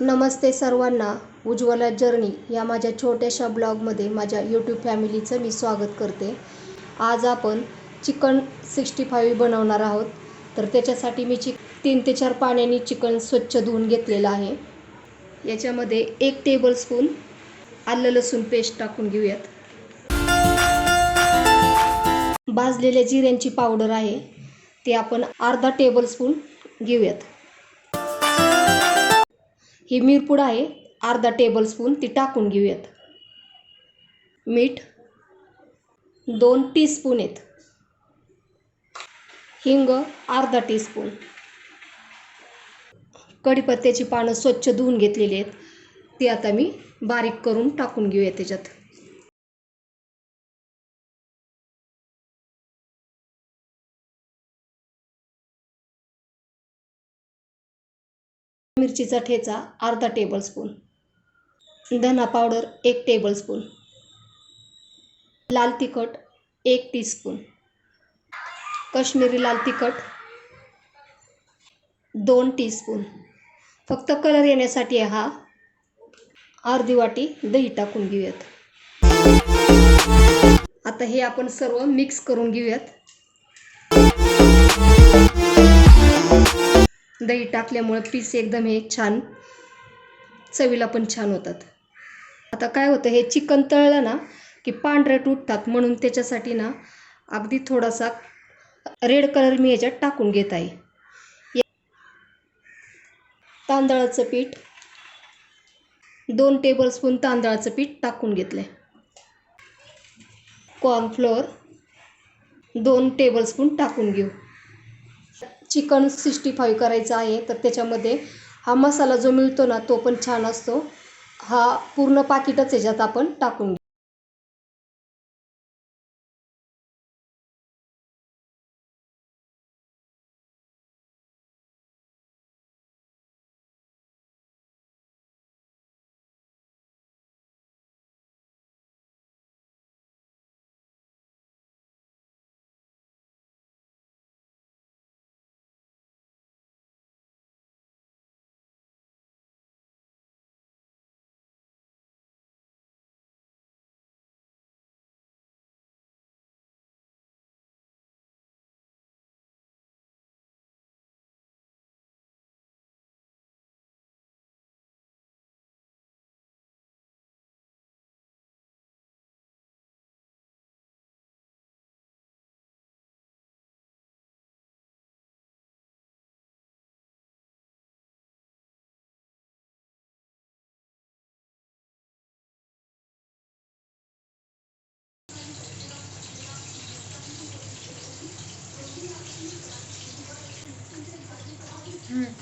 नमस्ते सर्वांना. उज्ज्वला जर्नी या माझ्या छोट्याशा ब्लॉगमध्ये माझ्या यूट्यूब फॅमिलीचं मी स्वागत करते. आज आपण चिकन सिक्स्टी फाईव्ह बनवणार आहोत. तर त्याच्यासाठी मी चिक तीन ते चार पाण्याने चिकन स्वच्छ धुवून घेतलेलं आहे. याच्यामध्ये एक टेबलस्पून आलं लसूण पेस्ट टाकून घेऊयात. भाजलेल्या जिऱ्यांची पावडर आहे. ती आपण अर्धा टेबलस्पून घेऊयात. ही मिरपूड आहे. अर्धा टेबलस्पून ती टाकून घेऊयात. मीठ दोन टीस्पून आहेत. हिंग अर्धा टीस्पून कढीपत्त्याची पानं स्वच्छ धुवून घेतलेली आहेत. ती आता मी बारीक करून टाकून घेऊया त्याच्यात. मिरचीचा ठेचा अर्धा टेबलस्पून धना पावडर एक टेबलस्पून लाल तिखट एक टीस्पून कश्मीरी लाल तिखट दोन टीस्पून फक्त कलर येण्यासाठी हा अर्धी वाटी दही टाकून घेऊयात. आता हे आपण सर्व मिक्स करून घेऊयात. दही टाकल्यामुळं पीस एकदम हे छान चवीला पण छान होतात. आता काय होतं हे चिकन तळलं ना की पांढरे उठतात म्हणून त्याच्यासाठी ना अगदी थोडासा रेड कलर मी याच्यात टाकून घेत आहे. तांदळाचं पीठ दोन टेबलस्पून तांदळाचं पीठ टाकून घेतलं कॉर्नफ्लोअर दोन टेबलस्पून टाकून घेऊ. चिकन सिक्स्टी फाईव्ह करायचं आहे. तर त्याच्यामध्ये हा मसाला जो मिळतो ना तो पण छान असतो. हा पूर्ण पाकिटच याच्यात आपण टाकून 嗯。